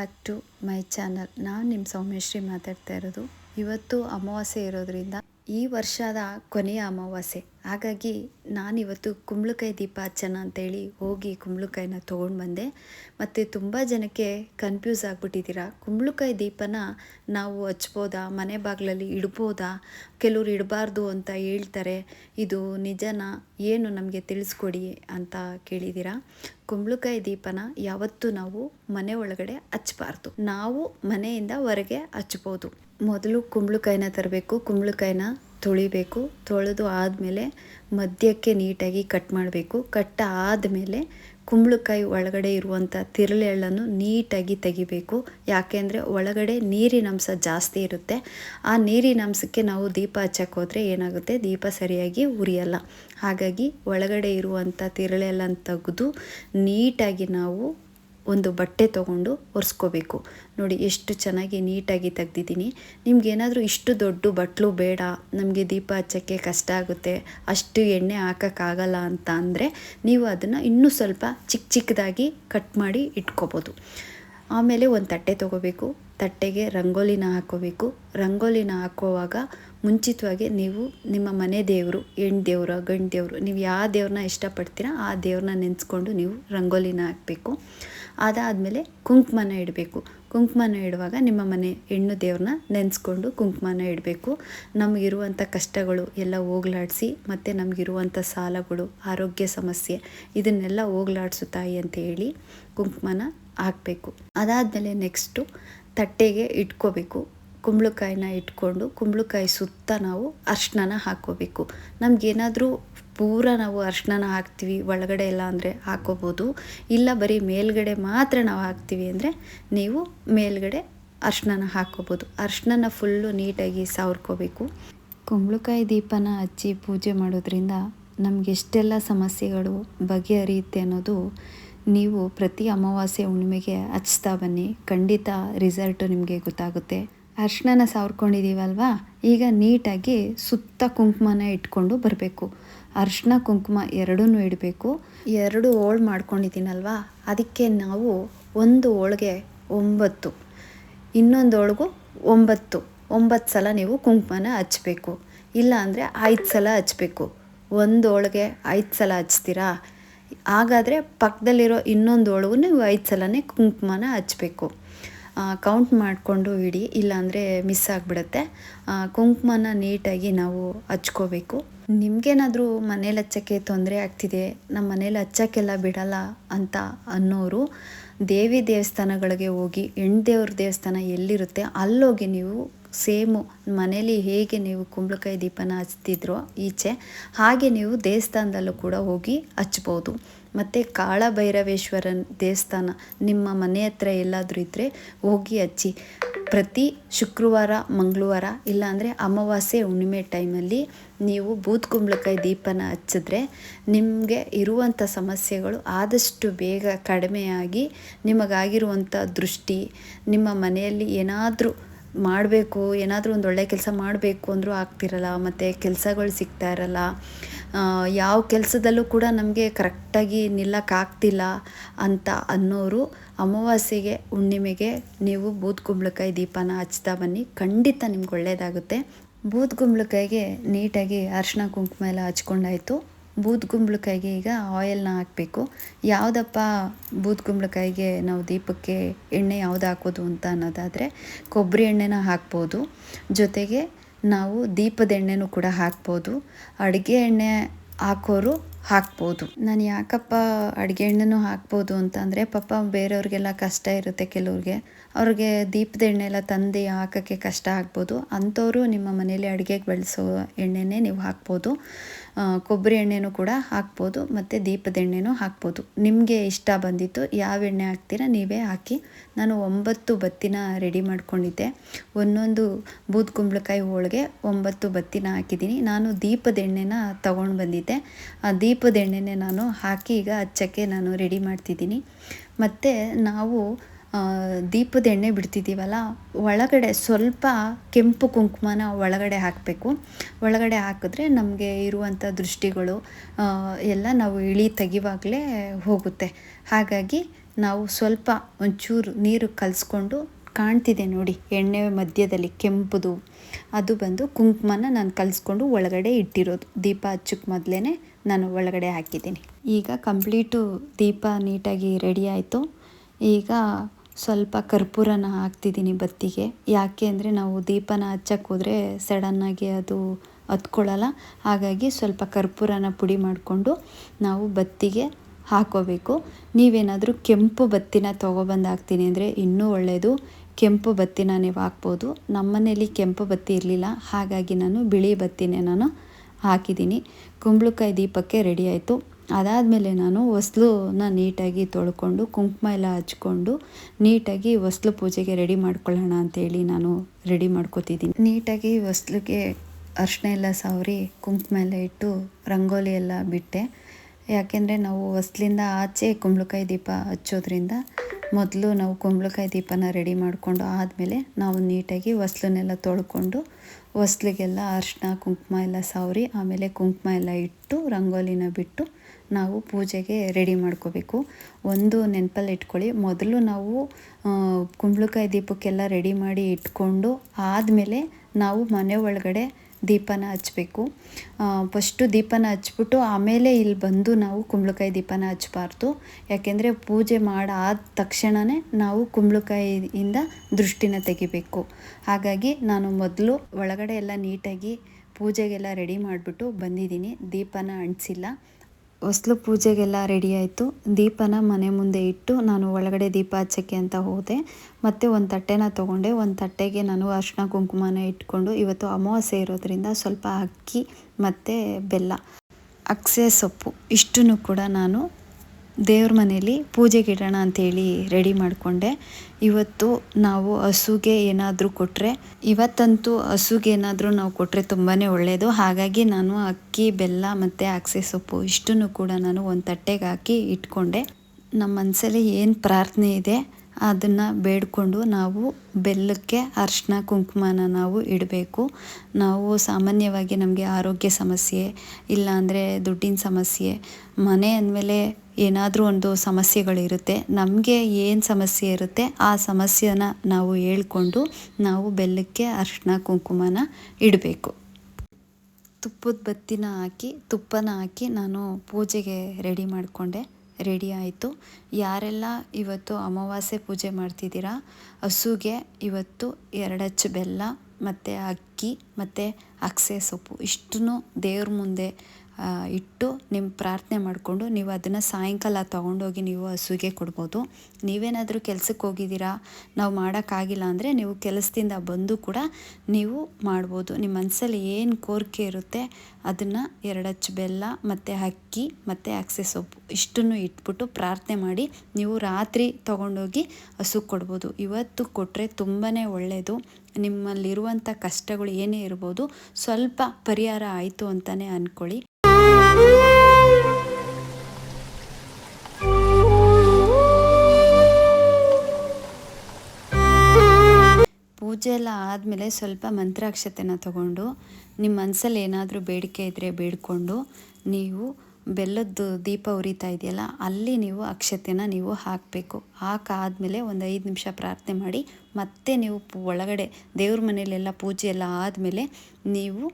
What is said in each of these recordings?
Back to my channel ನಾನು ನಿಮ್ಮ ಸೌಮ್ಯಶ್ರೀ ಮಾತಾಡ್ತಾ ಇರೋದು. ಇವತ್ತು ಅಮಾವಾಸ್ಯೆ ಇರೋದ್ರಿಂದ ಈ ವರ್ಷದ ಕೊನೆಯ ಅಮಾವಾಸ್ಯೆ. ಹಾಗಾಗಿ ನಾನಿವತ್ತು ಕುಂಬಳಕಾಯಿ ದೀಪ ಹಚ್ಚೋಣ ಅಂತೇಳಿ ಹೋಗಿ ಕುಂಬಳಕಾಯಿನ ತೊಗೊಂಡು ಬಂದೆ. ಮತ್ತು ತುಂಬ ಜನಕ್ಕೆ ಕನ್ಫ್ಯೂಸ್ ಆಗಿಬಿಟ್ಟಿದ್ದೀರಾ? ಕುಂಬಳಕಾಯಿ ದೀಪನ ನಾವು ಹಚ್ಬೋದಾ? ಮನೆ ಬಾಗಿಲಲ್ಲಿ ಇಡ್ಬೋದಾ? ಕೆಲವ್ರು ಇಡಬಾರ್ದು ಅಂತ ಹೇಳ್ತಾರೆ. ಇದು ನಿಜನಾ? ಏನು ನಮಗೆ ತಿಳಿಸ್ಕೊಡಿ ಅಂತ ಕೇಳಿದ್ದೀರಾ? ಕುಂಬಳಕಾಯಿ ದೀಪನ ಯಾವತ್ತೂ ನಾವು ಮನೆ ಒಳಗಡೆ ಹಚ್ಚಬಾರ್ದು ನಾವು ಮನೆಯಿಂದ ಹೊರಗೆ ಹಚ್ಬೋದು. ಮೊದಲು ಕುಂಬಳಕಾಯಿನ ತರಬೇಕು, ಕುಂಬಳಕಾಯಿನ ತೊಳಿಬೇಕು, ತೊಳೆದು ಆದಮೇಲೆ ಮಧ್ಯಕ್ಕೆ ನೀಟಾಗಿ ಕಟ್ ಮಾಡಬೇಕು. ಕಟ್ ಆದಮೇಲೆ ಕುಂಬಳಕಾಯಿ ಒಳಗಡೆ ಇರುವಂಥ ತಿರುಳೆಳ್ಳನ್ನು ನೀಟಾಗಿ ತೆಗಿಬೇಕು. ಯಾಕೆಂದರೆ ಒಳಗಡೆ ನೀರಿನಾಂಶ ಜಾಸ್ತಿ ಇರುತ್ತೆ. ಆ ನೀರಿನಾಂಶಕ್ಕೆ ನಾವು ದೀಪ ಹಚ್ಚಕ್ಕೆ ಹೋದರೆ ಏನಾಗುತ್ತೆ? ದೀಪ ಸರಿಯಾಗಿ ಉರಿಯಲ್ಲ. ಹಾಗಾಗಿ ಒಳಗಡೆ ಇರುವಂಥ ತಿರುಳೆಲ್ಲನ ತೆಗೆದು ನೀಟಾಗಿ ನಾವು ಒಂದು ಬಟ್ಟೆ ತೊಗೊಂಡು ಒರೆಸ್ಕೋಬೇಕು. ನೋಡಿ ಎಷ್ಟು ಚೆನ್ನಾಗಿ ನೀಟಾಗಿ ತೆಗ್ದಿದ್ದೀನಿ. ನಿಮಗೇನಾದರೂ ಇಷ್ಟು ದೊಡ್ಡ ಬಟ್ಲು ಬೇಡ, ನಮಗೆ ದೀಪ ಹಚ್ಚೋಕ್ಕೆ ಕಷ್ಟ ಆಗುತ್ತೆ, ಅಷ್ಟು ಎಣ್ಣೆ ಹಾಕೋಕ್ಕಾಗಲ್ಲ ಅಂತ ಅಂದರೆ ನೀವು ಅದನ್ನು ಇನ್ನೂ ಸ್ವಲ್ಪ ಚಿಕ್ಕ ಚಿಕ್ಕದಾಗಿ ಕಟ್ ಮಾಡಿ ಇಟ್ಕೋಬೋದು. ಆಮೇಲೆ ಒಂದು ತಟ್ಟೆ ತೊಗೋಬೇಕು. ತಟ್ಟೆಗೆ ರಂಗೋಲಿನ ಹಾಕೋಬೇಕು. ರಂಗೋಲಿನ ಹಾಕೋವಾಗ ಮುಂಚಿತವಾಗಿ ನೀವು ನಿಮ್ಮ ಮನೆ ದೇವರು ಹೆಣ್ಣು ದೇವರು ಗಂಡು ದೇವರು ನೀವು ಯಾವ ದೇವ್ರನ್ನ ಇಷ್ಟಪಡ್ತೀರಾ ಆ ದೇವ್ರನ್ನ ನೆನೆಸ್ಕೊಂಡು ನೀವು ರಂಗೋಲಿನ ಹಾಕಬೇಕು. ಅದಾದಮೇಲೆ ಕುಂಕುಮನ ಇಡಬೇಕು. ಕುಂಕುಮನ ಇಡುವಾಗ ನಿಮ್ಮ ಮನೆ ಹೆಣ್ಣು ದೇವ್ರನ್ನ ನೆನೆಸ್ಕೊಂಡು ಕುಂಕುಮನ ಇಡಬೇಕು. ನಮಗಿರುವಂಥ ಕಷ್ಟಗಳು ಎಲ್ಲ ಹೋಗ್ಲಾಡಿಸಿ ಮತ್ತು ನಮಗಿರುವಂಥ ಸಾಲಗಳು, ಆರೋಗ್ಯ ಸಮಸ್ಯೆ ಇದನ್ನೆಲ್ಲ ಹೋಗ್ಲಾಡಿಸು ತಾಯಿ ಅಂತ ಹೇಳಿ ಕುಂಕುಮನ ಹಾಕಬೇಕು. ಅದಾದಮೇಲೆ ನೆಕ್ಸ್ಟು ತಟ್ಟೆಗೆ ಇಟ್ಕೋಬೇಕು. ಕುಂಬಳಕಾಯಿನ ಇಟ್ಕೊಂಡು ಕುಂಬಳಕಾಯಿ ಸುತ್ತ ನಾವು ಅರ್ಶಿನ ಹಾಕ್ಕೋಬೇಕು. ನಮಗೇನಾದರೂ ಪೂರ ನಾವು ಅರ್ಶಿನ ಹಾಕ್ತೀವಿ, ಒಳಗಡೆ ಎಲ್ಲ ಅಂದರೆ ಹಾಕೋಬೋದು ಇಲ್ಲ ಬರೀ ಮೇಲ್ಗಡೆ ಮಾತ್ರ ನಾವು ಹಾಕ್ತೀವಿ ಅಂದರೆ ನೀವು ಮೇಲ್ಗಡೆ ಅರ್ಶಿನ ಹಾಕ್ಕೋಬೋದು. ಅರ್ಶಿನ ಫುಲ್ಲು ನೀಟಾಗಿ ಸವರ್ಕೋಬೇಕು. ಕುಂಬಳಕಾಯಿ ದೀಪನ ಹಚ್ಚಿ ಪೂಜೆ ಮಾಡೋದ್ರಿಂದ ನಮಗೆಷ್ಟೆಲ್ಲ ಸಮಸ್ಯೆಗಳು ಬಗೆಹರಿಯುತ್ತೆ ಅನ್ನೋದು ನೀವು ಪ್ರತಿ ಅಮಾವಾಸ್ಯೆ ಹುಣ್ಣಿಮೆಗೆ ಹಚ್ತಾ ಬನ್ನಿ. ಖಂಡಿತ ರಿಸಲ್ಟು ನಿಮಗೆ ಗೊತ್ತಾಗುತ್ತೆ. ಅರ್ಶಿಣನ ಸಾವ್ರ್ಕೊಂಡಿದ್ದೀವಲ್ವಾ ಈಗ ನೀಟಾಗಿ ಸುತ್ತ ಕುಂಕುಮನ ಇಟ್ಕೊಂಡು ಬರಬೇಕು. ಅರ್ಶಿಣ ಕುಂಕುಮ ಎರಡೂ ಇಡಬೇಕು. ಎರಡು ಹೋಳು ಮಾಡ್ಕೊಂಡಿದ್ದೀನಲ್ವಾ? ಅದಕ್ಕೆ ನಾವು ಒಂದು ಹೋಳಿಗೆ ಒಂಬತ್ತು. ಇನ್ನೊಂದು ಹೋಳಿಗೂ ಒಂಬತ್ತು. ಒಂಬತ್ತು ಸಲ ನೀವು ಕುಂಕುಮನ ಹಚ್ಚಬೇಕು ಇಲ್ಲ ಅಂದರೆ ಐದು ಸಲ ಹಚ್ಚಬೇಕು ಒಂದು ಹೋಳಿಗೆ ಐದು ಸಲ ಹಚ್ತೀರಾ? ಹಾಗಾದರೆ ಪಕ್ಕದಲ್ಲಿರೋ ಇನ್ನೊಂದು ಒಳಗು ನೀವು ಐದು ಸಲನೇ ಕುಂಕುಮನ ಹಚ್ಚಬೇಕು ಕೌಂಟ್ ಮಾಡಿಕೊಂಡು ಇಡಿ, ಇಲ್ಲಾಂದರೆ ಮಿಸ್ ಆಗಿಬಿಡುತ್ತೆ. ಕುಂಕುಮನ ನೀಟಾಗಿ ನಾವು ಹಚ್ಕೋಬೇಕು. ನಿಮಗೇನಾದರೂ ಮನೇಲಿ ಹಚ್ಚೋಕ್ಕೆ ತೊಂದರೆ ಆಗ್ತಿದೆ ನಮ್ಮ ಮನೇಲಿ ಹಚ್ಚೋಕ್ಕೆಲ್ಲ ಬಿಡಲ್ಲ ಅಂತ ಅನ್ನೋರು ದೇವಿ ದೇವಸ್ಥಾನಗಳಿಗೆ ಹೋಗಿ, ಹೆಣ್ಣು ದೇವ್ರ ದೇವಸ್ಥಾನ ಎಲ್ಲಿರುತ್ತೆ, ಅಲ್ಲೋಗಿ ನೀವು ಸೇಮು ಮನೇಲಿ ಹೇಗೆ ನೀವು ಕುಂಬಳಕಾಯಿ ದೀಪನ ಹಚ್ತಿದ್ರೋ ಈಚೆ, ಹಾಗೆ ನೀವು ದೇವಸ್ಥಾನದಲ್ಲೂ ಕೂಡ ಹೋಗಿ ಹಚ್ಬೋದು. ಮತ್ತು ಕಾಳಭೈರವೇಶ್ವರನ ದೇವಸ್ಥಾನ ನಿಮ್ಮ ಮನೆ ಹತ್ರ ಎಲ್ಲಾದರೂ ಇದ್ದರೆ ಹೋಗಿ ಹಚ್ಚಿ ಪ್ರತಿ ಶುಕ್ರವಾರ, ಮಂಗಳವಾರ ಇಲ್ಲಾಂದರೆ ಅಮಾವಾಸ್ಯೆ, ಹುಣ್ಣಿಮೆ ಟೈಮಲ್ಲಿ ನೀವು ಬೂತ್ ಕುಂಬಳಕಾಯಿ ದೀಪನ ಹಚ್ಚಿದ್ರೆ ನಿಮಗೆ ಇರುವಂಥ ಸಮಸ್ಯೆಗಳು ಆದಷ್ಟು ಬೇಗ ಕಡಿಮೆಯಾಗಿ ನಿಮಗಾಗಿರುವಂಥ ದೃಷ್ಟಿ, ನಿಮ್ಮ ಮನೆಯಲ್ಲಿ ಏನಾದರೂ ಮಾಡಬೇಕು, ಏನಾದರೂ ಒಂದು ಒಳ್ಳೆಯ ಕೆಲಸ ಮಾಡಬೇಕು ಅಂದರೂ ಆಗ್ತಿರಲ್ಲ, ಮತ್ತು ಕೆಲಸಗಳು ಸಿಗ್ತಾ ಇರಲ್ಲ. ಯಾವ ಕೆಲಸದಲ್ಲೂ ಕೂಡ ನಮಗೆ ಕರೆಕ್ಟಾಗಿ ನಿಲ್ಲಕ್ಕಾಗ್ತಿಲ್ಲ ಅಂತ ಅನ್ನೋರು ಅಮಾವಾಸ್ಯೆಗೆ ಹುಣ್ಣಿಮೆಗೆ ನೀವು ಬೂದ್ ಕುಂಬಳಕಾಯಿ ದೀಪನ ಹಚ್ತಾ ಬನ್ನಿ. ಖಂಡಿತ ನಿಮ್ಗೆ ಒಳ್ಳೆಯದಾಗುತ್ತೆ ಬೂದ್ ಕುಂಬಳಕಾಯಿಗೆ ನೀಟಾಗಿ ಅರಿಶಿನ ಕುಂಕುಮ ಎಲ್ಲ ಹಚ್ಕೊಂಡಾಯಿತು. ಬೂದ್ ಕುಂಬಳಕಾಯಿಗೆ ಈಗ ಆಯಿಲ್ನ ಹಾಕಬೇಕು. ಯಾವುದಪ್ಪ ಬೂದ್ ಕುಂಬಳಕಾಯಿಗೆ ನಾವು ದೀಪಕ್ಕೆ ಎಣ್ಣೆ ಯಾವುದು ಹಾಕೋದು ಅಂತ ಅನ್ನೋದಾದರೆ ಕೊಬ್ಬರಿ ಎಣ್ಣೆನ ಹಾಕ್ಬೋದು. ಜೊತೆಗೆ ನಾವು ದೀಪದ ಎಣ್ಣೆನೂ ಕೂಡ ಹಾಕ್ಬೋದು. ಅಡುಗೆ ಎಣ್ಣೆ ಹಾಕೋರು ಹಾಕ್ಬೋದು. ನಾನು ಯಾಕಪ್ಪ ಅಡುಗೆ ಎಣ್ಣೆನೂ ಹಾಕ್ಬೋದು ಅಂತಂದರೆ ಪಾಪ ಬೇರೆಯವ್ರಿಗೆಲ್ಲ ಕಷ್ಟ ಇರುತ್ತೆ ಕೆಲವ್ರಿಗೆ. ಅವ್ರಿಗೆ ದೀಪದ ಎಣ್ಣೆ ಎಲ್ಲ ತಂದು ಹಾಕೋಕ್ಕೆ ಕಷ್ಟ ಆಗ್ಬೋದು. ಅಂಥವರು ನಿಮ್ಮ ಮನೇಲಿ ಅಡುಗೆಗೆ ಬಳಸೋ ಎಣ್ಣೆನೇ ನೀವು ಹಾಕ್ಬೋದು. ಕೊಬ್ಬರಿ ಎಣ್ಣೆನೂ ಕೂಡ ಹಾಕ್ಬೋದು, ಮತ್ತು ದೀಪದ ಎಣ್ಣೆನೂ ಹಾಕ್ಬೋದು. ನಿಮಗೆ ಇಷ್ಟ ಬಂದಿತ್ತು, ಯಾವ ಎಣ್ಣೆ ಹಾಕ್ತೀರಾ ನೀವೇ ಹಾಕಿ. ನಾನು ಒಂಬತ್ತು ಬತ್ತಿನ ರೆಡಿ ಮಾಡ್ಕೊಂಡಿದ್ದೆ. ಒಂದೊಂದು ಬೂದ್ ಕುಂಬಳಕಾಯಿ ಹೋಳಿಗೆ ಒಂಬತ್ತು ಬತ್ತಿನ ಹಾಕಿದ್ದೀನಿ. ನಾನು ದೀಪದ ಎಣ್ಣೆನ ತಗೊಂಡು ಬಂದಿದ್ದೆ. ಆ ದೀಪದ ಎಣ್ಣೆನೇ ನಾನು ಹಾಕಿ ಈಗ ಹಚ್ಚಕ್ಕೆ ನಾನು ರೆಡಿ ಮಾಡ್ತಿದ್ದೀನಿ. ಮತ್ತು ನಾವು ದೀಪದ ಎಣ್ಣೆ ಬಿಡ್ತಿದ್ದೀವಲ್ಲ, ಒಳಗಡೆ ಸ್ವಲ್ಪ ಕೆಂಪು ಕುಂಕುಮನ ಒಳಗಡೆ ಹಾಕಬೇಕು. ಒಳಗಡೆ ಹಾಕಿದ್ರೆ ನಮಗೆ ಇರುವಂಥ ದೃಷ್ಟಿಗಳು ಎಲ್ಲ ನಾವು ಇಳಿ ತೆಗಿವಾಗಲೇ ಹೋಗುತ್ತೆ. ಹಾಗಾಗಿ ನಾವು ಸ್ವಲ್ಪ ಒಂಚೂರು ನೀರು ಕಲಿಸ್ಕೊಂಡು ಕಾಣ್ತಿದೆ ನೋಡಿ, ಎಣ್ಣೆ ಮಧ್ಯದಲ್ಲಿ ಕೆಂಪುದು. ಅದು ಬಂದು ಕುಂಕುಮನ ನಾನು ಕಲಿಸ್ಕೊಂಡು ಒಳಗಡೆ ಇಟ್ಟಿರೋದು. ದೀಪ ಹಚ್ಚಕ್ಕೆ ಮೊದಲೇ ನಾನು ಒಳಗಡೆ ಹಾಕಿದ್ದೀನಿ. ಈಗ ಕಂಪ್ಲೀಟು ದೀಪ ನೀಟಾಗಿ ರೆಡಿ ಆಯಿತು. ಈಗ ಸ್ವಲ್ಪ ಕರ್ಪೂರನ ಹಾಕ್ತಿದ್ದೀನಿ ಬತ್ತಿಗೆ. ಯಾಕೆ ಅಂದರೆ ನಾವು ದೀಪನ ಹಚ್ಚಕ್ಕೆ ಹೋದರೆ ಸಡನ್ನಾಗಿ ಅದು ಹತ್ಕೊಳ್ಳಲ್ಲ. ಹಾಗಾಗಿ ಸ್ವಲ್ಪ ಕರ್ಪೂರನ ಪುಡಿ ಮಾಡಿಕೊಂಡು ನಾವು ಬತ್ತಿಗೆ ಹಾಕೋಬೇಕು. ನೀವೇನಾದರೂ ಕೆಂಪು ಬತ್ತಿನ ತೊಗೊಬಂದು ಹಾಕ್ತೀನಿ ಅಂದರೆ ಇನ್ನೂ ಒಳ್ಳೆಯದು ಕೆಂಪು ಬತ್ತಿನ ನೀವು ಹಾಕ್ಬೋದು. ನಮ್ಮನೇಲಿ ಕೆಂಪು ಬತ್ತಿ ಇರಲಿಲ್ಲ. ಹಾಗಾಗಿ ನಾನು ಬಿಳಿ ಬತ್ತಿನೇ ನಾನು ಹಾಕಿದ್ದೀನಿ. ಕುಂಬಳಕಾಯಿ ದೀಪಕ್ಕೆ ರೆಡಿ ಆಯಿತು. ಅದಾದಮೇಲೆ ನಾನು ಹೊಸ್ಲನ್ನ ನೀಟಾಗಿ ತೊಳ್ಕೊಂಡು, ಕುಂಕುಮ ಎಲ್ಲ ಹಚ್ಕೊಂಡು, ನೀಟಾಗಿ ಹೊಸ್ಲು ಪೂಜೆಗೆ ರೆಡಿ ಮಾಡ್ಕೊಳ್ಳೋಣ ಅಂತೇಳಿ ನಾನು ರೆಡಿ ಮಾಡ್ಕೋತಿದ್ದೀನಿ. ನೀಟಾಗಿ ಹೊಸ್ಲಿಗೆ ಅರ್ಶಿನ ಎಲ್ಲ ಸವರಿ, ಕುಂಕುಮ ಎಲ್ಲ ಇಟ್ಟು ರಂಗೋಲಿ ಎಲ್ಲ ಬಿಟ್ಟೆ. ಯಾಕೆಂದರೆ ನಾವು ಹೊಸ್ಲಿಂದ ಆಚೆ ಕುಂಬಳಕಾಯಿ ದೀಪ ಹಚ್ಚೋದ್ರಿಂದ ಮೊದಲು ನಾವು ಕುಂಬಳಕಾಯಿ ದೀಪನ ರೆಡಿ ಮಾಡಿಕೊಂಡು ಆದಮೇಲೆ ನಾವು ನೀಟಾಗಿ ಹೊಸ್ಲನ್ನೆಲ್ಲ ತೊಳ್ಕೊಂಡು ಹೊಸ್ಲಿಗೆಲ್ಲ ಅರಿಶಿನ ಕುಂಕುಮ ಎಲ್ಲ ಸಾವರಿ, ಆಮೇಲೆ ಕುಂಕುಮ ಎಲ್ಲ ಇಟ್ಟು ರಂಗೋಲಿನ ಬಿಟ್ಟು ನಾವು ಪೂಜೆಗೆ ರೆಡಿ ಮಾಡ್ಕೋಬೇಕು. ಒಂದು ನೆನಪಲ್ಲಿ ಇಟ್ಕೊಳ್ಳಿ, ಮೊದಲು ನಾವು ಕುಂಬಳಕಾಯಿ ದೀಪಕ್ಕೆಲ್ಲ ರೆಡಿ ಮಾಡಿ ಇಟ್ಕೊಂಡು ಆದಮೇಲೆ ನಾವು ಮನೆ ಒಳಗಡೆ ದೀಪನ ಹಚ್ಚಬೇಕು ಫಸ್ಟು ದೀಪನ ಹಚ್ಬಿಟ್ಟು ಆಮೇಲೆ ಇಲ್ಲಿ ಬಂದು ನಾವು ಕುಂಬಳಕಾಯಿ ದೀಪನ ಹಚ್ಚಬಾರ್ದು ಯಾಕೆಂದರೆ ಪೂಜೆ ಮಾಡಾದ ತಕ್ಷಣವೇ ನಾವು ಕುಂಬಳಕಾಯಿಯಿಂದ ದೃಷ್ಟಿನ ತೆಗಿಬೇಕು. ಹಾಗಾಗಿ ನಾನು ಮೊದಲು ಒಳಗಡೆ ಎಲ್ಲ ನೀಟಾಗಿ ಪೂಜೆಗೆಲ್ಲ ರೆಡಿ ಮಾಡಿಬಿಟ್ಟು ಬಂದಿದ್ದೀನಿ. ದೀಪನ ಅಂಟಿಸಿಲ್ಲ. ಹೊಸ್ಲು ಪೂಜೆಗೆಲ್ಲ ರೆಡಿ ಆಯಿತು. ದೀಪನ ಮನೆ ಮುಂದೆ ಇಟ್ಟು ನಾನು ಒಳಗಡೆ ದೀಪ ಹಚ್ಚಕ್ಕೆ ಅಂತ ಹೋದೆ. ಮತ್ತು ಒಂದು ತಟ್ಟೆನ ತೊಗೊಂಡೆ. ಒಂದು ತಟ್ಟೆಗೆ ನಾನು ಅರ್ಶಿನ ಕುಂಕುಮನ ಇಟ್ಕೊಂಡು ಇವತ್ತು ಅಮಾವಾಸ್ಯೆ ಇರೋದ್ರಿಂದ ಸ್ವಲ್ಪ ಅಕ್ಕಿ ಮತ್ತು ಬೆಲ್ಲ, ಅಕ್ಸೆ ಸೊಪ್ಪು ಇಷ್ಟನ್ನು ಕೂಡ ನಾನು ದೇವ್ರ ಮನೇಲಿ ಪೂಜೆಗೆ ಇಡೋಣ ಅಂಥೇಳಿ ರೆಡಿ ಮಾಡಿಕೊಂಡೆ. ಇವತ್ತು ನಾವು ಹಸುಗೆ ಏನಾದರೂ ಕೊಟ್ಟರೆ ಇವತ್ತಂತೂ ಹಸುಗೆ ಏನಾದರೂ ನಾವು ಕೊಟ್ಟರೆ ತುಂಬಾ ಒಳ್ಳೆಯದು ಹಾಗಾಗಿ ನಾನು ಅಕ್ಕಿ, ಬೆಲ್ಲ ಮತ್ತು ಅಕ್ಸೆ ಸೊಪ್ಪು ಇಷ್ಟನ್ನು ಕೂಡ ನಾನು ಒಂದು ತಟ್ಟೆಗೆ ಹಾಕಿ ಇಟ್ಕೊಂಡೆ. ನಮ್ಮ ಮನಸಲ್ಲಿ ಏನು ಪ್ರಾರ್ಥನೆ ಇದೆ ಅದನ್ನು ಬೇಡಿಕೊಂಡು ನಾವು ಬೆಲ್ಲಕ್ಕೆ ಅರಿಶಿನ ಕುಂಕುಮನ ನಾವು ಇಡಬೇಕು. ನಾವು ಸಾಮಾನ್ಯವಾಗಿ ನಮಗೆ ಆರೋಗ್ಯ ಸಮಸ್ಯೆ, ಇಲ್ಲಾಂದರೆ ದುಡ್ಡಿನ ಸಮಸ್ಯೆ, ಮನೆ ಅಂದಮೇಲೆ ಏನಾದರೂ ಒಂದು ಸಮಸ್ಯೆಗಳಿರುತ್ತೆ, ನಮಗೆ ಏನು ಸಮಸ್ಯೆ ಇರುತ್ತೆ ಆ ಸಮಸ್ಯೆನ ನಾವು ಹೇಳ್ಕೊಂಡು ನಾವು ಬೆಲ್ಲಕ್ಕೆ ಅರಿಶಿನ ಕುಂಕುಮನ ಇಡಬೇಕು. ತುಪ್ಪದ ಬತ್ತಿನ ಹಾಕಿ, ತುಪ್ಪನ ಹಾಕಿ ನಾನು ಪೂಜೆಗೆ ರೆಡಿ ಮಾಡಿಕೊಂಡೆ. ರೆಡಿ ಆಯಿತು. ಯಾರೆಲ್ಲ ಇವತ್ತು ಅಮಾವಾಸ್ಯೆ ಪೂಜೆ ಮಾಡ್ತಿದ್ದೀರಾ, ಹಸುಗೆ ಇವತ್ತು ಎರಡಚ್ಚು ಬೆಲ್ಲ, ಮತ್ತು ಅಕ್ಕಿ, ಮತ್ತು ಅಕ್ಸೆ ಸೊಪ್ಪು. ಇಷ್ಟನ್ನು ದೇವ್ರ ಮುಂದೆ ಇಟ್ಟು ನಿಮ್ಮ ಪ್ರಾರ್ಥನೆ ಮಾಡಿಕೊಂಡು ನೀವು ಅದನ್ನು ಸಾಯಂಕಾಲ ತೊಗೊಂಡೋಗಿ ನೀವು ಹಸುವಿಗೆ ಕೊಡ್ಬೋದು. ನೀವೇನಾದರೂ ಕೆಲಸಕ್ಕೆ ಹೋಗಿದ್ದೀರಾ? ನಾವು ಮಾಡೋಕ್ಕಾಗಿಲ್ಲ ಅಂದರೆ ನೀವು ಕೆಲಸದಿಂದ ಬಂದು ಕೂಡ ನೀವು ಮಾಡ್ಬೋದು. ನಿಮ್ಮ ಮನಸ್ಸಲ್ಲಿ ಏನು ಕೋರಿಕೆ ಇರುತ್ತೆ ಅದನ್ನು ಎರಡಚ್ಚು ಬೆಲ್ಲ ಮತ್ತು ಅಕ್ಕಿ ಮತ್ತು ಅಕ್ಸೆ ಸೊಪ್ಪು ಇಷ್ಟನ್ನು ಇಟ್ಬಿಟ್ಟು ಪ್ರಾರ್ಥನೆ ಮಾಡಿ ನೀವು ರಾತ್ರಿ ತೊಗೊಂಡೋಗಿ ಹಸು ಕೊಡ್ಬೋದು. ಇವತ್ತು ಕೊಟ್ಟರೆ ತುಂಬಾ ಒಳ್ಳೆಯದು ನಿಮ್ಮಲ್ಲಿರುವಂಥ ಕಷ್ಟಗಳು ಏನೇ ಇರ್ಬೋದು ಸ್ವಲ್ಪ ಪರಿಹಾರ ಆಯಿತು ಅಂತಲೇ ಅಂದ್ಕೊಳ್ಳಿ ಪೂಜೆ ಎಲ್ಲ ಆದಮೇಲೆ ಸ್ವಲ್ಪ ಮಂತ್ರಾಕ್ಷತೆನ ತಗೊಂಡು ನಿಮ್ಮ ಮನಸ್ಸಲ್ಲಿ ಏನಾದರೂ ಬೇಡಿಕೆ ಇದ್ದರೆ ಬೇಡಿಕೊಂಡು ನೀವು ಬೆಲ್ಲದ್ದು ದೀಪ ಉರಿತಾ ಇದೆಯಲ್ಲ, ಅಲ್ಲಿ ನೀವು ಅಕ್ಷತೆನ ನೀವು ಹಾಕಬೇಕು. ಹಾಕಾದಮೇಲೆ ಒಂದು ಐದು ನಿಮಿಷ ಪ್ರಾರ್ಥನೆ ಮಾಡಿ, ಮತ್ತೆ ನೀವು ಒಳಗಡೆ ದೇವ್ರ ಮನೆಯಲ್ಲೆಲ್ಲ ಪೂಜೆ ಎಲ್ಲ ಆದಮೇಲೆ ನೀವು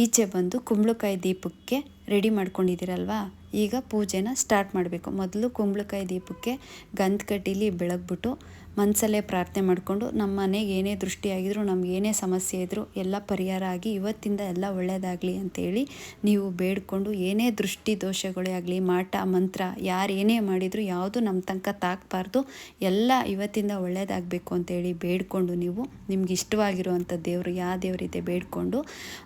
ಈಚೆ ಬಂದು ಕುಂಬಳಕಾಯಿ ದೀಪಕ್ಕೆ ರೆಡಿ ಮಾಡ್ಕೊಂಡಿದ್ದೀರಲ್ವಾ? ಈಗ ಪೂಜೆನ ಸ್ಟಾರ್ಟ್ ಮಾಡಬೇಕು. ಮೊದಲು ಕುಂಬಳಕಾಯಿ ದೀಪಕ್ಕೆ ಗಂಧ ಕಡ್ಡಿಲಿ ಬೆಳಗ್ಬಿಟ್ಟು ಮನಸಲ್ಲೇ ಪ್ರಾರ್ಥನೆ ಮಾಡಿಕೊಂಡು ನಮ್ಮ ಮನೆಗೆ ಏನೇ ದೃಷ್ಟಿಯಾಗಿದ್ದರೂ ನಮ್ಗೆ ಏನೇ ಸಮಸ್ಯೆ ಇದ್ದರೂ ಎಲ್ಲ ಪರಿಹಾರ ಆಗಿ ಇವತ್ತಿಂದ ಎಲ್ಲ ಒಳ್ಳೆಯದಾಗಲಿ ಅಂತೇಳಿ ನೀವು ಬೇಡಿಕೊಂಡು ಏನೇ ದೃಷ್ಟಿ ದೋಷಗಳೇ ಆಗಲಿ, ಮಾಟ, ಮಂತ್ರ, ಯಾರು ಏನೇ ಮಾಡಿದರೂ ಯಾವುದು ನಮ್ಮ ತನಕ ತಾಕಬಾರ್ದು, ಎಲ್ಲ ಇವತ್ತಿಂದ ಒಳ್ಳೆಯದಾಗಬೇಕು ಅಂತೇಳಿ ಬೇಡಿಕೊಂಡು ನೀವು ನಿಮ್ಗೆ ಇಷ್ಟವಾಗಿರುವಂಥ ದೇವರು ಯಾವ ದೇವರಿದೆ ಬೇಡಿಕೊಂಡು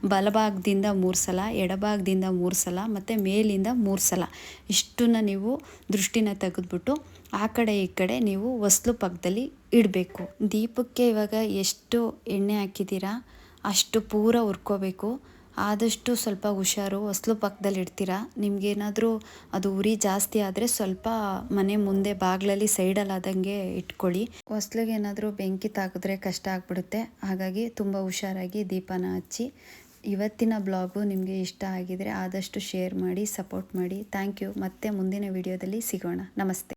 ಬಲಭಾಗದಿಂದ ಮೂರು ಸಲ, ಎಡಭಾಗದಿಂದ ಮೂರು ಸಲ, ಮತ್ತು ಮೇಲಿಂದ ಮೂರು ಸಲ ಇಷ್ಟನ್ನ ನೀವು ದೃಷ್ಟಿನ ತೆಗೆದ್ಬಿಟ್ಟು ಆ ಕಡೆ ಈ ಕಡೆ ನೀವು ಹೊಸ್ಲು ಪಕ್ಕದಲ್ಲಿ ಇಡಬೇಕು. ದೀಪಕ್ಕೆ ಇವಾಗ ಎಷ್ಟು ಎಣ್ಣೆ ಹಾಕಿದ್ದೀರಾ? ಅಷ್ಟು ಪೂರ ಹುರ್ಕೋಬೇಕು. ಆದಷ್ಟು ಸ್ವಲ್ಪ ಹುಷಾರು ಹೊಸ್ಲು ಪಕ್ಕದಲ್ಲಿ ಇಡ್ತೀರಾ? ನಿಮಗೇನಾದರೂ ಅದು ಉರಿ ಜಾಸ್ತಿ ಆದರೆ ಸ್ವಲ್ಪ ಮನೆ ಮುಂದೆ ಬಾಗಿಲಲ್ಲಿ ಸೈಡಲ್ಲಿ ಆದಂಗೆ ಇಟ್ಕೊಳ್ಳಿ. ಹೊಸ್ಲಿಗೆ ಏನಾದರೂ ಬೆಂಕಿ ತಾಕಿದ್ರೆ ಕಷ್ಟ ಆಗ್ಬಿಡುತ್ತೆ. ಹಾಗಾಗಿ ತುಂಬ ಹುಷಾರಾಗಿ ದೀಪನ ಹಚ್ಚಿ. ಇವತ್ತಿನ ಬ್ಲಾಗು ನಿಮಗೆ ಇಷ್ಟ ಆಗಿದರೆ ಆದಷ್ಟು ಶೇರ್ ಮಾಡಿ, ಸಪೋರ್ಟ್ ಮಾಡಿ. Thank you. ಮತ್ತೆ ಮುಂದಿನ ವಿಡಿಯೋದಲ್ಲಿ ಸಿಗೋಣ. ನಮಸ್ತೆ.